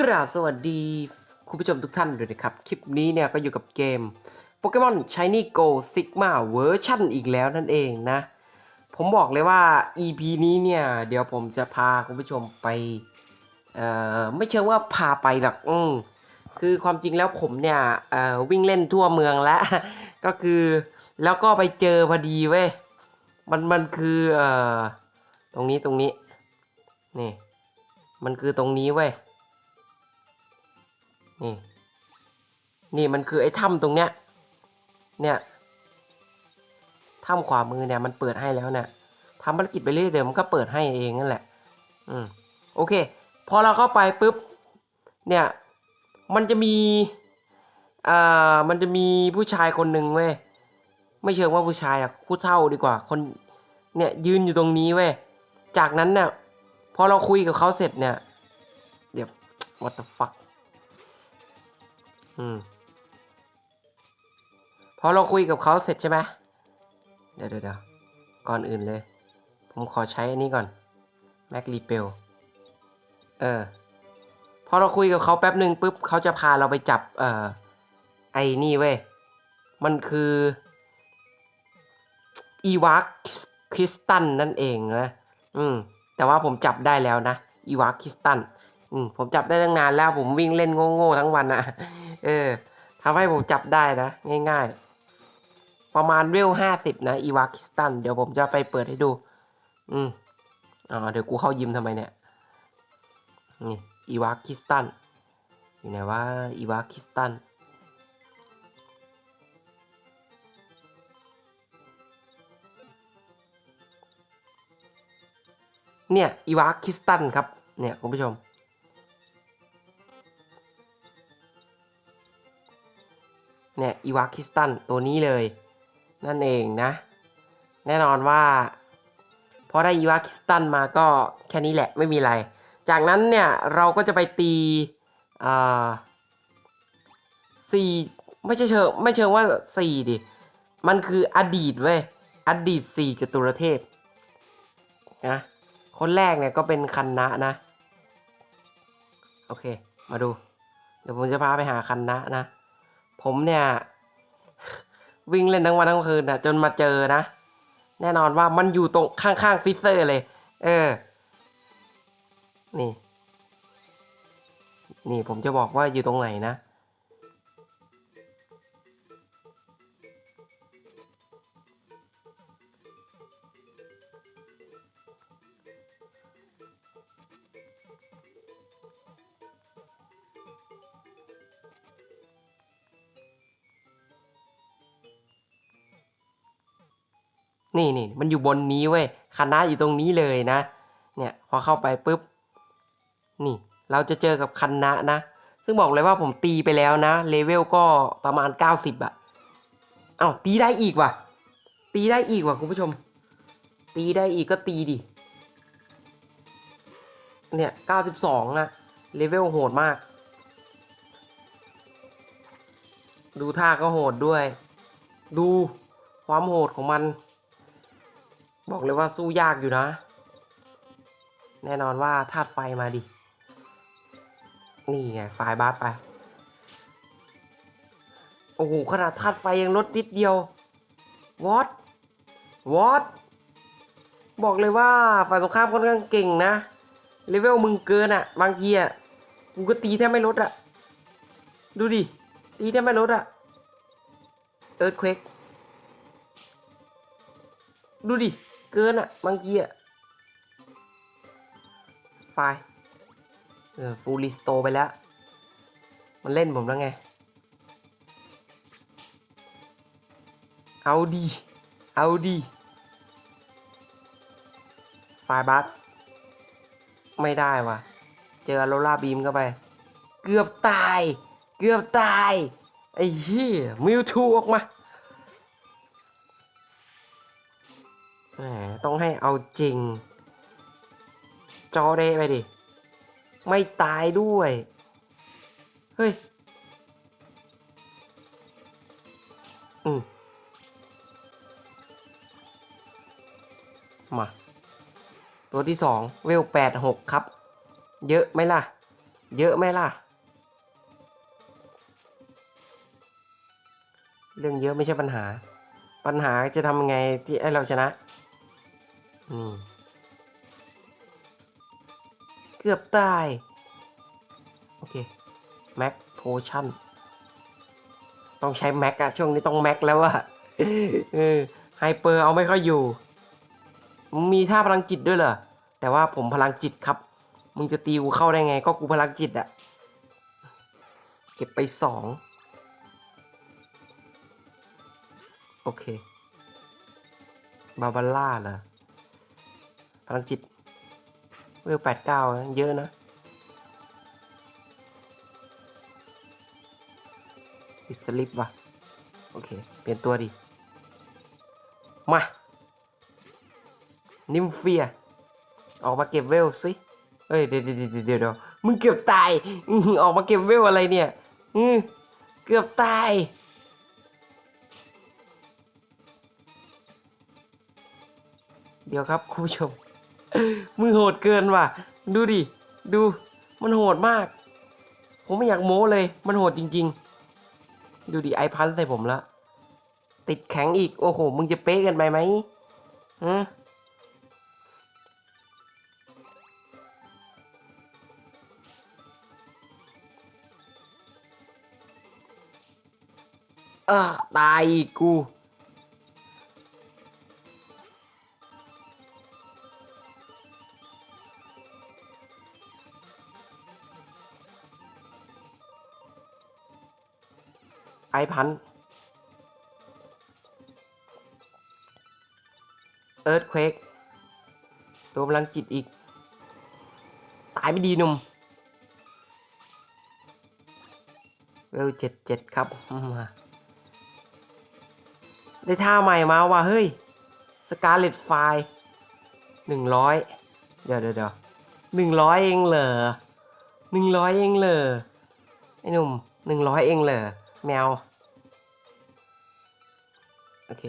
กราบสวัสดี คุณผู้ชมทุกท่านด้วยนะครับ คลิปนี้เนี่ยก็อยู่กับเกมโปเกมอน Shiny Go Sigma เวอร์ชันอีกแล้วนั่นเองนะ ผมบอกเลยว่า EP นี้เนี่ย เดี๋ยวผมจะพาคุณผู้ชมไป เอ่อ ไม่เชิงว่าพาไปหรอกอืมคือความจริงแล้วผมเนี่ย เอ่อ วิ่งเล่นทั่วเมืองแล้ว ก็คือแล้วก็ไปเจอพอดีเว้ย มันมันคือ เอ่อ ตรงนี้ตรงนี้ นี่ มันคือตรงนี้เว้ย นี่ นี่มันคือไอ้ถ้ำตรงเนี้ย เนี่ยถ้ำขวามือเนี่ยมันเปิดให้แล้วเนี่ยทำภารกิจไปเรื่อยเดี๋ยวมันก็เปิดให้เองนั่นแหละ อืม โอเค พอเราเข้าไปปุ๊บ เนี่ย มันจะมี อ่า มันจะมีผู้ชายคนหนึ่งเว้ย ไม่เชิงว่าผู้ชายอะผู้เฒ่าดีกว่า คน เนี่ยยืนอยู่ตรงนี้เว้ย จากนั้นเนี่ยพอเราคุยกับเขาเสร็จเนี่ย เดี๋ยว what the fuck อืมพอเราคุยกับเขาเสร็จใช่ไหมเดี๋ยวเดี๋ยวก่อนอื่นเลย ผมขอใช้อันนี้ก่อน Mac r e p e l เออ พอเราคุยกับเขาแป๊บหนึ่งปุ๊บเขาจะพาเราไปจับ เอ่อ ไอ้นี่เว้ย มันคืออีวากคริสตันนั่นเองนะ อืม แต่ว่าผมจับได้แล้วนะ อีวากคริสตัน อืมผมจับได้ตั้งนานแล้วผมวิ่งเล่นโง่ๆทั้งวันอะเออทำให้ผมจับได้นะ ง่ายๆ ประมาณเวลห้าสิบนะอีวาคิสตัน เดี๋ยวผมจะไปเปิดให้ดู อืมอ๋อเดี๋ยวกูเข้ายิมทำไมเนี่ยนี่อีวาคิสตัน อยู่ไหนว่าอีวาคิสตันเนี่ยอีวาคิสตันครับ เนี่ยคุณผู้ชม เนี่ยอีวาคิสตันตัวนี้เลย นั่นเองนะ แน่นอนว่าพอได้อีวาคิสตันมาก็แค่นี้แหละไม่มีอะไร จากนั้นเนี่ยเราก็จะไปตีอ่าสี่ไม่ใช่เชิงไม่เชิงว่าสี่ดิมันคืออดีตเว้ยอดีตสี่จตุรเทพนะคนแรกเนี่ยก็เป็นคันนะนะ โอเค มาดู เดี๋ยวผมจะพาไปหาคันนะนะ ผมเนี่ย วิ่งเล่นทั้งวันทั้งคืนนะจนมาเจอนะ แน่นอนว่ามันอยู่ตรงข้างๆฟิสเซอร์เลย เออ นี่ นี่ผมจะบอกว่าอยู่ตรงไหนนะ นี่นี่มันอยู่บนนี้เว้ยคณะอยู่ตรงนี้เลยนะ เนี่ยพอเข้าไปปุ๊บ นี่ เราจะเจอกับคันนะนะ ซึ่งบอกเลยว่าผมตีไปแล้วนะ เลเวลก็ประมาณ 90อะเอ้าตีได้อีกว่ะ ตีได้อีกว่ะคุณผู้ชม ตีได้อีกก็ตีดิ เนี่ย 92นะเลเวลโหดมาก ดูท่าก็โหดด้วย ดูความโหดของมัน บอกเลยว่าสู้ยากอยู่นะ แน่นอนว่าธาตุไฟมาดิ นี่ไงไฟบาสไป โอ้โห ขนาดธาตุไฟยังลดนิดเดียว วอตวอตบอกเลยว่าฝ่ายตรงข้ามค่อนข้างเก่งนะ เลเวลมึงเกินอะบางทีอะกูก็ตีแทบไม่ลดอะดูดิ ตีแทบไม่ลดอะเอิร์ธเควกดูดิ เกินอะบางทีอะไฟเออฟูลิสโตไปแล้ว มันเล่นผมแล้วไง เอาดี เอาดีไฟบัสไม่ได้ว่ะ เจอโรล่าบีมเข้าไป เกือบตาย เกือบตาย ไอ้เหี้ยมิวทูออกมา แหมต้องให้เอาจริง จอเดไปดิ ไม่ตายด้วย เฮ้ย อืมมา ตัวที่สองเวลแปดหกครับ เยอะไหมล่ะ เยอะไหมล่ะ เรื่องเยอะไม่ใช่ปัญหา ปัญหาจะทำยังไงที่ให้เราชนะ เกือบตาย โอเค แม็กโพชั่น ต้องใช้แม็กอะช่วงนี้ต้องแม็กแล้วอะไฮเปอร์เอาไม่ค่อยอยู่ มีท่าพลังจิตด้วยเหรอ แต่ว่าผมพลังจิตครับ มึงจะตีกูเข้าได้ไง ก็กูพลังจิตอะเก็บไปสองโอเค บาบาร่าเหรอ พลังจิตเวลแปดเก้าเยอะนะปิดสลิปว่ะ โอเค เปลี่ยนตัวดิ มา นิมเฟีย ออกมาเก็บเวลสิเอ้ย เดี๋ยวเดี๋ยวเดี๋ยวเดี๋ยวมึงเกือบตาย ออกมาเก็บเวลอะไรเนี่ยอืเกือบตายเดี๋ยวครับ คุณผู้ชม มึงโหดเกินว่ะ ดูดิ ดู มันโหดมาก ผมไม่อยากโม้เลย มันโหดจริง ๆ ดูดิไอพันใส่ผมละ ติดแข็งอีก โอ้โห มึงจะเป๊ะกันไปไหมฮะเออตายอีกกู ไอพันเอิร์ธเควกตัวพลังจิตอีก ตายไม่ดีหนุ่มเวลเจ็ดเจ็ดครับมาได้ท่าใหม่มาว่ะเฮ้ย สกาเลตไฟหนึ่งร้อยเดี๋ยวเดี๋ยวเดี๋ยวหนึ่งร้อยเองเหรอหนึ่งร้อยเองเหรอไอ้หนุ่มหนึ่งร้อยเองเหรอ แมว โอเค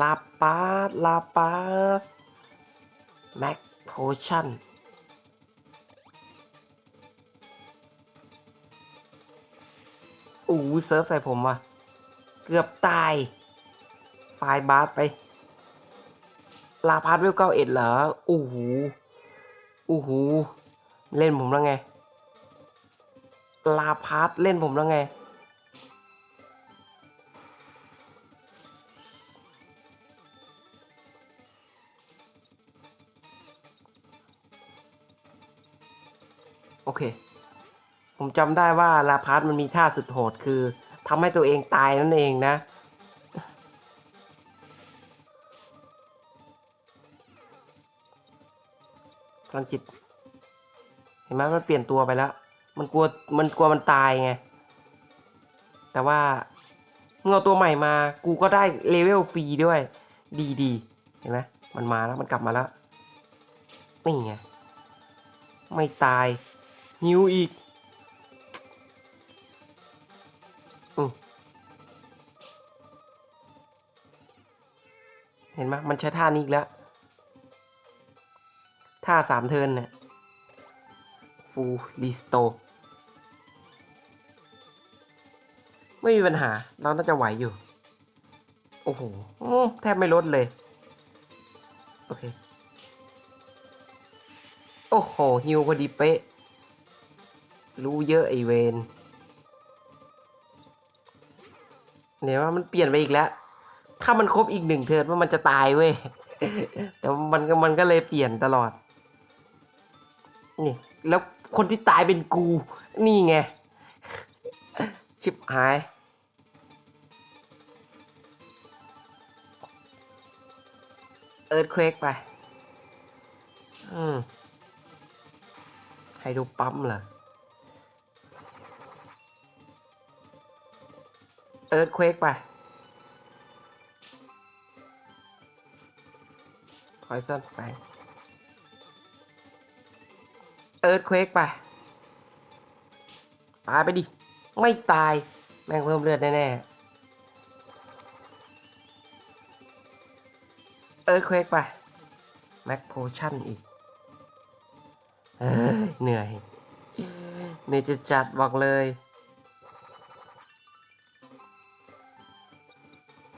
ลาปาส ลาปาส แม็กโพชั่น อู้เซิร์ฟใส่ผมว่ะ เกือบตาย ไฟบาสไป ลาพาสเวลเก้าเอ็ดเหรอ อู้หู อู้หู เล่นผมแล้วไง ลาพาร์สเล่นผมแล้วไง โอเค ผมจำได้ว่าลาพาร์ตมันมีท่าสุดโหดคือทำให้ตัวเองตายนั่นเองนะพลังจิต เห็นไหมมันเปลี่ยนตัวไปแล้ว มันกลัวมันกลัวมันตายไง แต่ว่าเงเอาตัวใหม่มา กูก็ได้เลเวลฟรีด้วย ดีดีเห็นไหมมันมาแล้วมันกลับมาแล้วนี่ไงไม่ตายหิวอีกอมเห็นไหมมันใช้ท่านี้อีกแล้ว ท่าสามเทินเนี่ยฟูรีสโต ไม่มีปัญหา เราน่าจะไหวอยู่ โอ้โหแทบไม่ลดเลย โอเค โอ้โหฮิวพอดีเป๊ะ รู้เยอะไอเวนเนี่ยว่ามันเปลี่ยนไปอีกแล้ว ถ้ามันครบอีกหนึ่งเทิร์นว่ามันจะตายเว้ย แต่มันก็มันก็เลยเปลี่ยนตลอด นี่ แล้วคนที่ตายเป็นกู นี่ไง ชิบหาย อิร์ธเควกไปอืมให้ดูปั๊มเหรอเอิร์ธเควกไปพอยซันไปเอิร์ธเควกไปตายไปดิ ไม่ตาย แม่งเพิ่มเลือดแน่ๆ เอิร์ธเควกไปแม็กโพชั่นอีกเอ้ยเหนื่อยเนจะจัดบอกเลย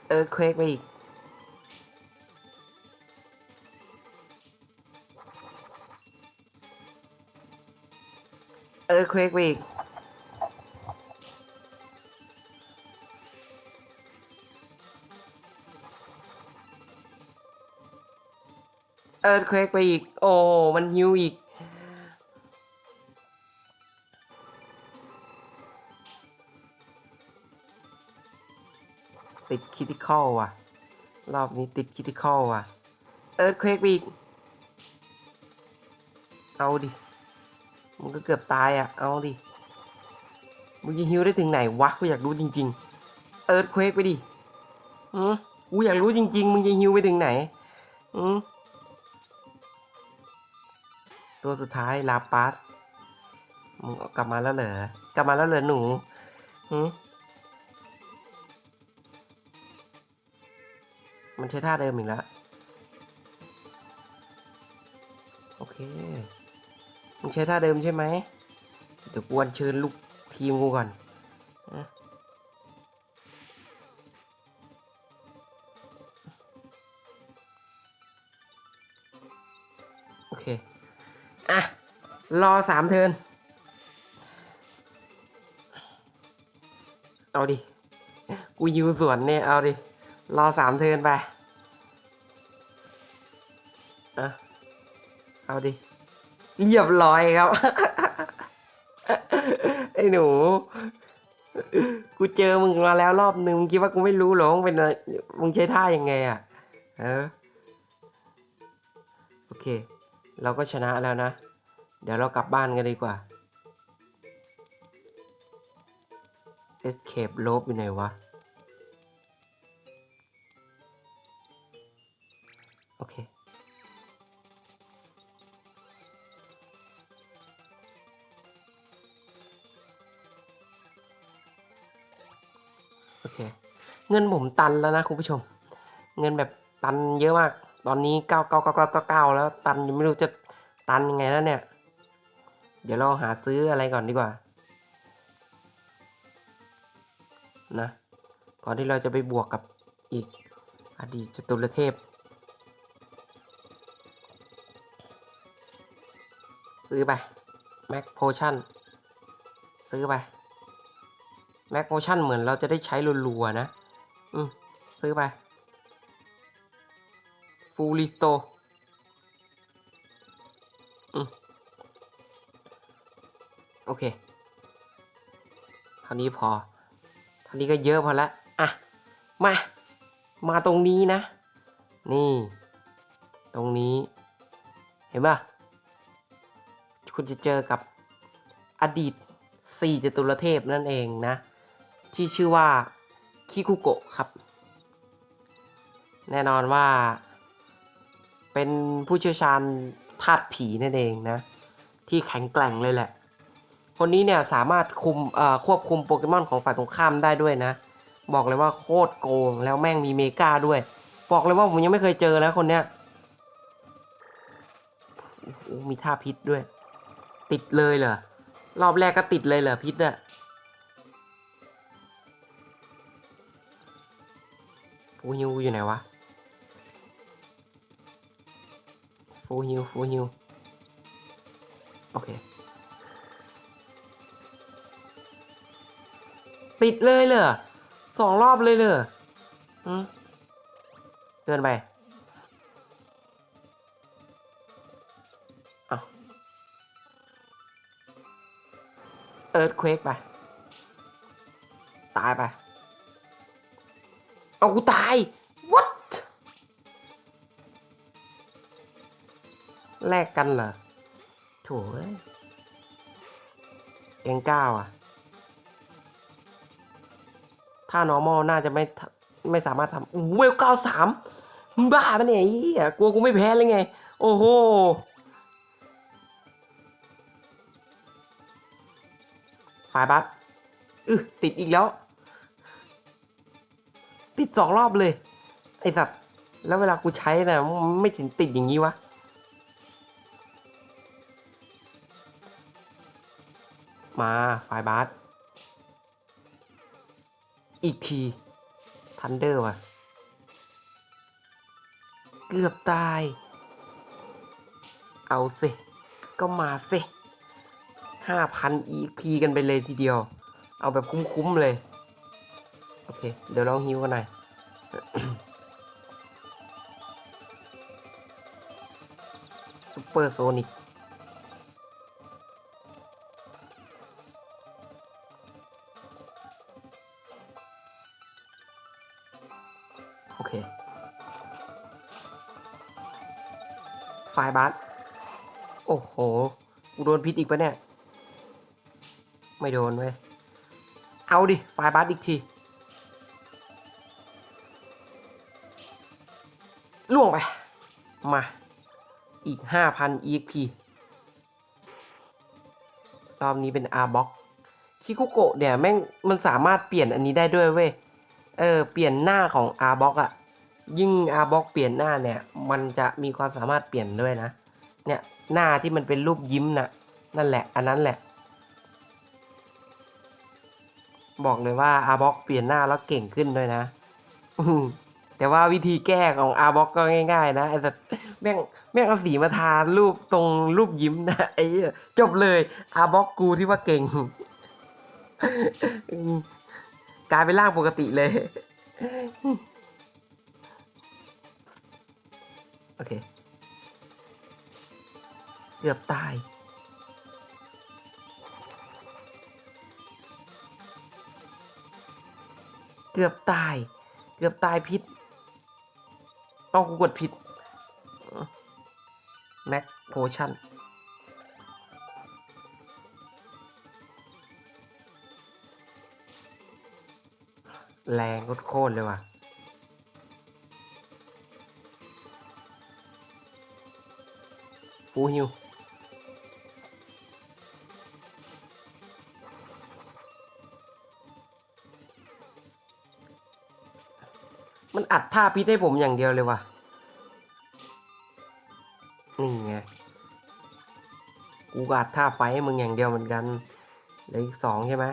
เออเควกไปอีก เออเควกไปอีก อิร์ธเควกไปอีก โอ้ มันฮิวอีก ติดคิติคอลว่ะ รอบนี้ติดคิติคอลว่ะ เอิร์ธเควกไปอีก เอาดิมึงก็เกือบตายอะ เอาดิ มึงจะฮิวได้ถึงไหนวะ กูอยากรู้จริง ๆ เอิร์ธเควกไปดิอืมกูอยากรู้จริง ๆ มึงจะฮิวไปถึงไหนอืม ตัวสุดท้ายลาปัสมึงกลับมาแล้วเหรอกลับมาแล้วเหรอหนูหืมันใช้ท่าเดิมอีกแล้ว โอเคมึงใช้ท่าเดิมใช่ไหมเดี๋ยวกวนเชิญลูกทีมกูก่อนโอเค อะ รอสามเทิน เอาดิ กูยิวสวนเนี่ย เอาดิ รอสามเทินไป อะ เอาดิเรียบร้อยครับ ไอ้หนู กูเจอมึงมาแล้วรอบนึง มึงคิดว่ากูไม่รู้เหรอมึงเป็นมึงใช้ท่ายังไงอะ เออ โอเค เราก็ชนะแล้วนะ เดี๋ยวเรากลับบ้านกันดีกว่า escape lobe อยู่ไหนวะ โอเค โอเค เงินผมตันแล้วนะคุณผู้ชม เงินแบบตันเยอะมาก ตอนนี้เก้าเก้าเก้าเก้าเก้าเก้าแล้วตันยังไม่รู้จะตันยังไงแล้วเนี่ย เดี๋ยวเราหาซื้ออะไรก่อนดีกว่า นะ ก่อนที่เราจะไปบวกกับอีกอดีตจตุรเทพ ซื้อไปแม็กโพชั่นซื้อไปแม็กโพชั่นเหมือนเราจะได้ใช้รัวๆนะ อืม ซื้อไป ฟูลิโตโอเคเท่านี้พอเท่านี้ก็เยอะพอละอะ มา มาตรงนี้นะ นี่ ตรงนี้ เห็นป่ะ คุณจะเจอกับอดีตสี่จตุรเทพนั่นเองนะ ที่ชื่อว่า คิคุโกะครับ แน่นอนว่า เป็นผู้เชี่ยวชาญธาตุผีนั่นเองนะ ที่แข็งแกร่งเลยแหละ คนนี้เนี่ยสามารถคุมควบคุมโปเกมอนของฝ่ายตรงข้ามได้ด้วยนะ บอกเลยว่าโคตรโกงแล้วแม่งมีเมกาด้วย บอกเลยว่าผมยังไม่เคยเจอนะคนเนี้ยโอ้มีท่าพิษด้วย ติดเลยเหรอ รอบแรกก็ติดเลยเหรอพิษอะฟูฮิวอยู่ไหนวะ ฟูฮิวฟูฮิวโอเค ติดเลยเหรอสองรอบเลยเหรออืมเกินไปเอาเอิร์ธเควกไป ตายไป เอากูตาย แลกกันเหรอโถ่เอ้ยเองก้าวอะ ถ้า normal น่าจะไม่ไม่สามารถทำอู้เวลเก้าสามบ้าปะเนี่ยไอ้เหี้ยกลัวกูไม่แพ้เลยไง โอ้โหฝ่ายบัสอึติดอีกแล้ว ติดสองรอบเลย ไอ้สัตว์แล้วเวลากูใช้นะไม่ถึงติดอย่างนี้วะ มาไฟบาสอีกทีทันเดอร์ว่ะ เกือบตาย เอาสิ ก็มาสิห้าพัน EP กันไปเลยทีเดียว เอาแบบคุ้มๆเลย โอเค เดี๋ยวลองฮิวกันหน่อยซูเปอร์โซนิก โอเค ไฟบัสโอ้โหโดนพิษอีกปะเนี่ย ไม่โดนเว้ย เอาดิ ไฟบัสอีกที ล่วงไป มา อีก 5,000 EXP รอบนี้เป็น R box คิคุโกะเนี่ยแม่งมันสามารถเปลี่ยนอันนี้ได้ด้วยเว้ย เออเปลี่ยนหน้าของ R box อะยิ่ง R box เปลี่ยนหน้าเนี่ย มันจะมีความสามารถเปลี่ยนด้วยนะ เนี่ยหน้าที่มันเป็นรูปยิ้มนะ่ะนั่นแหละ อันนั้นแหละ บอกเลยว่า R box เปลี่ยนหน้าแล้วเก่งขึ้นด้วยนะแต่ว่าวิธีแก้ของ R box ก็ง่าย ๆ นะไอ้สัตว์แม่งแม่งเอาสีมาทารูปตรงรูปยิ้มนะไอ้จบเลย R box กูที่ว่าเก่ง กลายเป็นร่างปกติเลย โอเค เกือบตายเกือบตาย เกือบตายพิษต้องกูกดผิด แม็กโพชั่น แรงโคตรเลยว่ะ ฟูฮิว มันอัดท่าพิษให้ผมอย่างเดียวเลยว่ะ นี่ไง กูอัดท่าไฟให้มึงอย่างเดียวเหมือนกันเหลืออีกสองใช่ไหม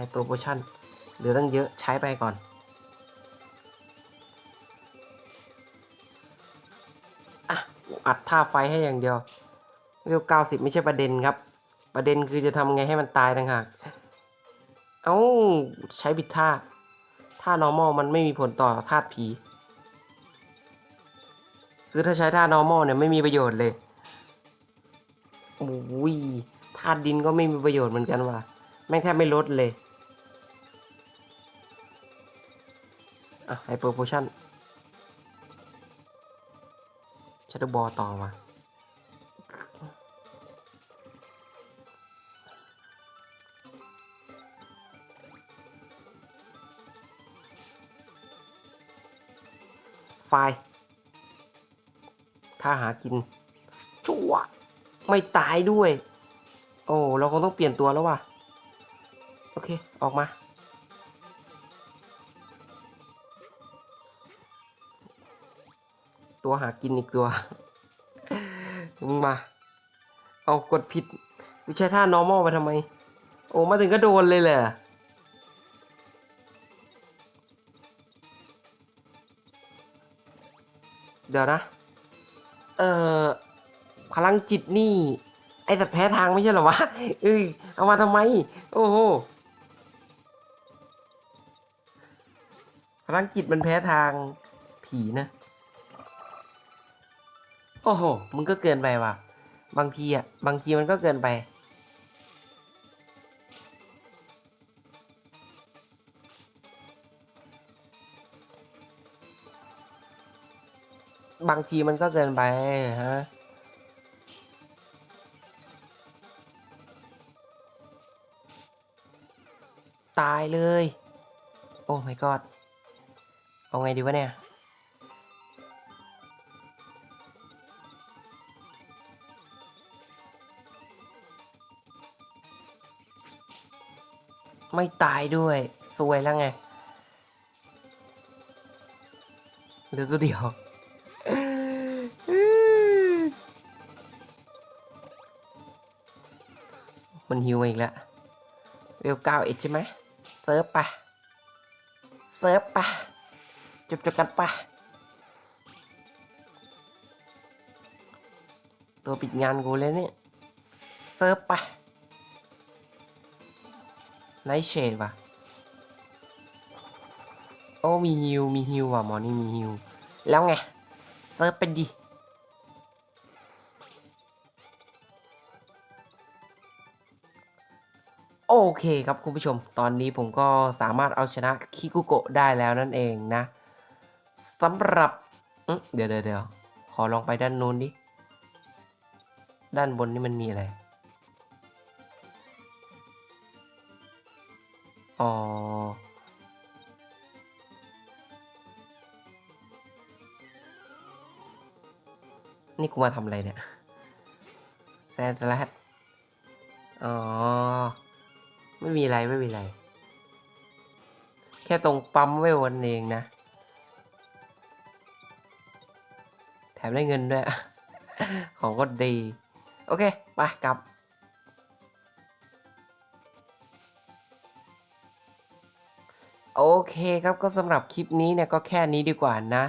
อะไฮโปรโพชั่นเหลือตั้งเยอะใช้ไปก่อน อะ อัดท่าไฟให้อย่างเดียวเวลเก้าสิบไม่ใช่ประเด็นครับ ประเด็นคือจะทำไงให้มันตายต่างหาก เอ้า ใช้บิดท่า ท่า normal มันไม่มีผลต่อธาตุผี คือถ้าใช้ท่า normal เนี่ยไม่มีประโยชน์เลยโอ้ยธาตุดินก็ไม่มีประโยชน์เหมือนกันว่ะ แม่งแทบไม่ลดเลย อะไฮเปอร์โพชั่นชัตเตอร์บอลต่อมาไฟถ้าหากิน จั่ว ไม่ตายด้วย โอ้ เราคงต้องเปลี่ยนตัวแล้วว่ะ โอเค ออกมา ตัวหากินอีกตัว มึงมา เอากดผิดกูใช้ท่า normal ไปทำไม โอ้มาถึงก็โดนเลยแหละเดี๋ยวนะ เอ่อ พลังจิตนี่ ไอ้แต่แพ้ทางไม่ใช่หรอวะ เอ้ย เอามาทำไม โอ้โห พลังจิตมันแพ้ทางผีนะ อ้โห มึงก็เกินไปว่ะ บางทีอะ บางทีมันก็เกินไป บางทีมันก็เกินไปฮะตายเลย โอ้ my god เอาไงดีวะเนี่ย ไม่ตายด้วย สวยแล้วไงเหลือตัวเดียวมันฮิวอีกแล้วเวลเก้าเอ็ดใช่ไหมเซิร์ฟไปเซิร์ฟไปจบจบกันไปตัวปิดงานกูเลยเนี่ย เซิร์ฟไป ไนท์เชดว่ะ โอ้มีฮิวมีฮิวว่ะมอนี่มีฮิว แล้วไง เซิร์ฟไปดิโอเคครับคุณผู้ชม ตอนนี้ผมก็สามารถเอาชนะคิกุโกะได้แล้วนั่นเองนะสำหรับเดี๋ยวเดี๋ยวขอลองไปด้านนู้นดิ ด้านบนนี่มันมีอะไร อ๋อ นี่กูมาทำอะไรเนี่ย แซนสลัดอ๋อ ไม่มีอะไรไม่มีอะไร แค่ตรงปั๊มเวลวันเองนะ แถมได้เงินด้วย ของก็ดี โอเค ไปกลับ โอเคครับก็สำหรับคลิปนี้เนี่ยก็แค่นี้ดีกว่านะ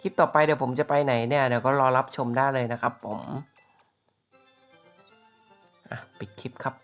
คลิปต่อไปเดี๋ยวผมจะไปไหนเนี่ยเดี๋ยวก็รอรับชมได้เลยนะครับผม อะ ปิดคลิปครับ